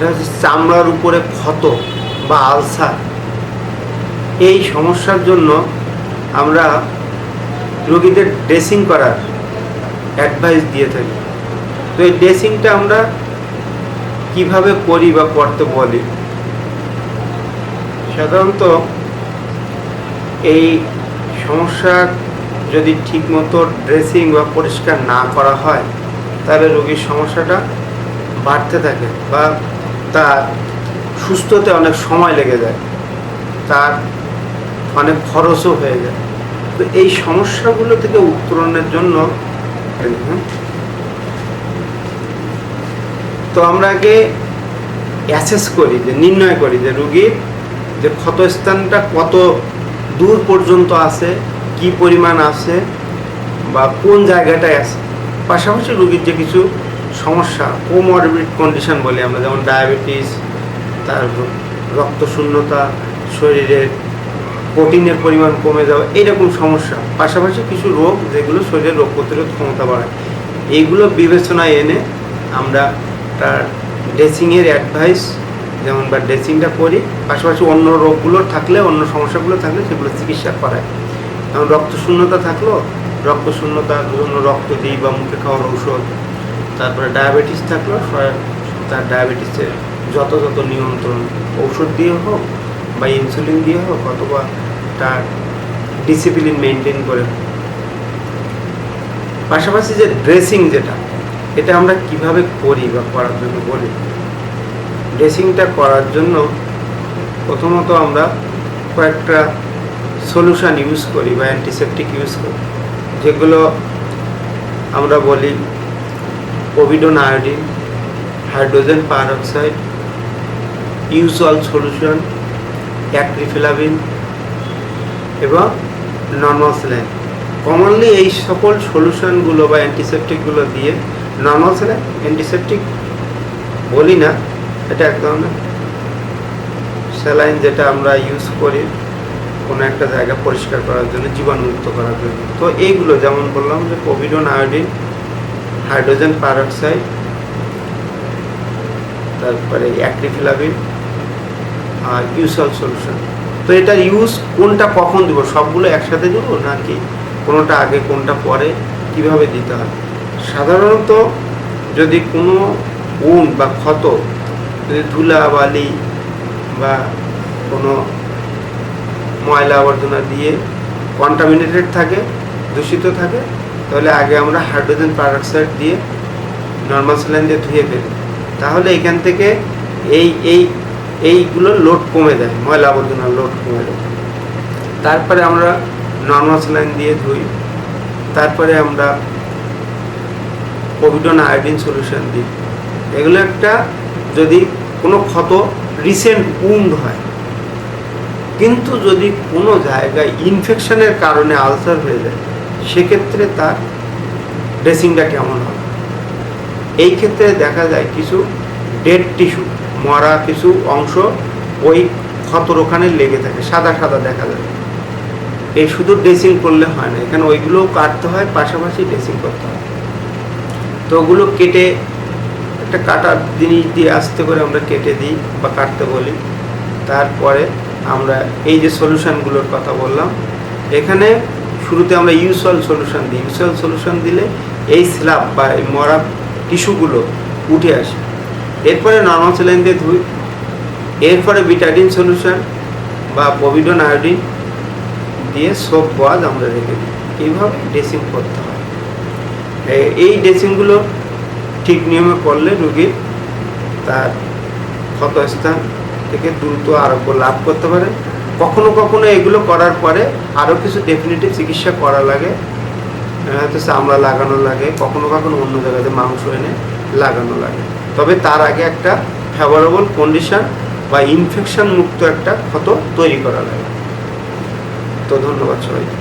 এটা হচ্ছে চামড়ার উপরে ক্ষত বা আলসার। এই সমস্যার জন্য আমরা রোগীদের ড্রেসিং করার অ্যাডভাইস দিয়ে থাকি। তো এই ড্রেসিংটা আমরা কীভাবে করি বা করতে বলি? সাধারণত এই সমস্যার যদি ঠিকমতো ড্রেসিং বা পরিষ্কার না করা হয়, তাহলে রোগীর সমস্যাটা বাড়তে থাকে বা তার সুস্থতে অনেক সময় লেগে যায়। তার অনেক খরচও হয়ে যায়। তো এই সমস্যাগুলো থেকে উত্তরণের জন্য তো আমরা আগে অ্যাসেস করি, যে নির্ণয় করি, যে রুগীর যে ক্ষতস্থানটা কত দূর পর্যন্ত আছে, কি পরিমাণ আছে, বা কোন জায়গাটায় আছে। পাশাপাশি রুগীর যে কিছু সমস্যা কোমরবিড কন্ডিশন বলি আমরা, যেমন ডায়াবেটিস তারপর রক্তশূন্যতা শরীরের প্রোটিনের পরিমাণ কমে যাওয়া এইরকম সমস্যা। পাশাপাশি কিছু রোগ যেগুলো শরীরের রোগ প্রতিরোধ ক্ষমতা বাড়ায়। এইগুলো বিবেচনায় এনে আমরা তার ড্রেসিংয়ের অ্যাডভাইস যেমন বা ড্রেসিংটা করি। পাশাপাশি অন্য রোগগুলো থাকলে, অন্য সমস্যাগুলো থাকলে সেগুলো চিকিৎসা করায় যেমন রক্তশূন্যতা থাকল, রক্তশূন্যতার জন্য রক্ত দিই বা মুখে খাওয়ার ঔষধ তারপরে ডায়াবেটিস থাকল তার ডায়াবেটিসের যত যত নিয়ন্ত্রণ ঔষধ দিয়ে হোক বা ইনসুলিন দিয়ে হোক অথবা তার ডিসিপ্লিন মেনটেন করে। পাশাপাশি যে ড্রেসিং যেটা, এটা আমরা কীভাবে করি বা করার জন্য বলি ড্রেসিংটা করার জন্য প্রথমত আমরা কয়েকটা সলিউশন ইউজ করি বা অ্যান্টিসেপটিক ইউজ করি, যেগুলো আমরা বলি povidone iodine hydrogen peroxide usual solution acriflavine এবং নর্মাল স্যালাইন কমনলি এই সকল সলিউশনগুলো বা অ্যান্টিসেপটিকগুলো দিয়ে নর্মাল স্যালাইন অ্যান্টিসেপটিক বলি না, এটা এক ধরনের স্যালাইন যেটা আমরা ইউজ করি কোনো একটা জায়গা পরিষ্কার করার জন্য, জীবাণুমুক্ত করার জন্য। তো এইগুলো যেমন বললাম যে কোভিডন আয়োডিন হাইড্রোজেন পারঅক্সাইড তারপরে অ্যাক্রিফিলাবিন, আর ইউসল সলিউশন। তো এটার ইউজ কোনটা, কখন দেবো, সবগুলো একসাথে দেবো নাকি কোনোটা আগে, কোনটা পরে, কীভাবে দিতে হয়? সাধারণত যদি কোনো উন বা ক্ষত, যদি ধুলা, বালি বা কোনো ময়লা আবর্জনা দিয়ে কন্টামিনেটেড থাকে, দূষিত থাকে তাহলে আগে আমরা হাইড্রোজেন পারঅক্সাইড দিয়ে নর্মাল স্যালাইন দিয়ে ধুয়ে ফেলি। তাহলে এখান থেকে এই এই এইগুলোর লোড কমে যায়, ময়লা আবর্জনার লোড কমে যায়। তারপরে আমরা নর্মাল স্যালাইন দিয়ে ধুই। তারপরে আমরা কোভিডন আয়োডিন সলিউশন দিই। এগুলো একটা যদি কোনো ক্ষত রিসেন্ট উন্ড হয়, কিন্তু যদি কোনো জায়গায় ইনফেকশনের কারণে আলসার হয়ে যায় সেক্ষেত্রে তার ড্রেসিংটা কেমন হবে? এই ক্ষেত্রে দেখা যায় কিছু ডেড টিস্যু, মরা কিছু অংশ ওই ক্ষতর ওখানে লেগে থাকে, সাদা সাদা দেখা যায়। এই শুধু ড্রেসিং করলে হয় না, এখানে ওইগুলোও কাটতে হয়, পাশাপাশি ড্রেসিং করতে হয়। তো ওগুলো কেটে একটা কাটার জিনিস দিয়ে আস্তে করে আমরা কেটে দিই বা কাটতে বলি। তারপরে আমরা এই যে সলিউশনগুলোর কথা বললাম, এখানে শুরুতে আমরা ইউসুয়াল সলিউশন দিই। ইউসুয়াল সলিউশন দিলে এই স্ল্যাব বা এই মরা টিস্যুগুলো উঠে আসে। এরপরে নর্মাল স্যালাইন দিয়ে ধুই। এরপরে বিটাডিন সলিউশন বা পভিডন আয়োডিন দিয়ে সব ওয়াজ আমরা রেখে দিই। এইভাবে ড্রেসিং করতে হয়। এই ড্রেসিংগুলো ঠিক নিয়মে করলে রুগীর তার ক্ষতস্থান থেকে দ্রুত আরোগ্য লাভ করতে পারে। কখনো কখনো এগুলো করার পরে আরও কিছু ডেফিনেটিভ চিকিৎসা করা লাগে। হয়তো চামড়া লাগানো লাগে, কখনো কখনো অন্য জায়গাতে মাংস এনে লাগানো লাগে। তবে তার আগে একটা ফেভারেবল কন্ডিশন বা ইনফেকশন মুক্ত একটা ক্ষত তৈরি করা লাগে। তো ধন্যবাদ সবাইকে।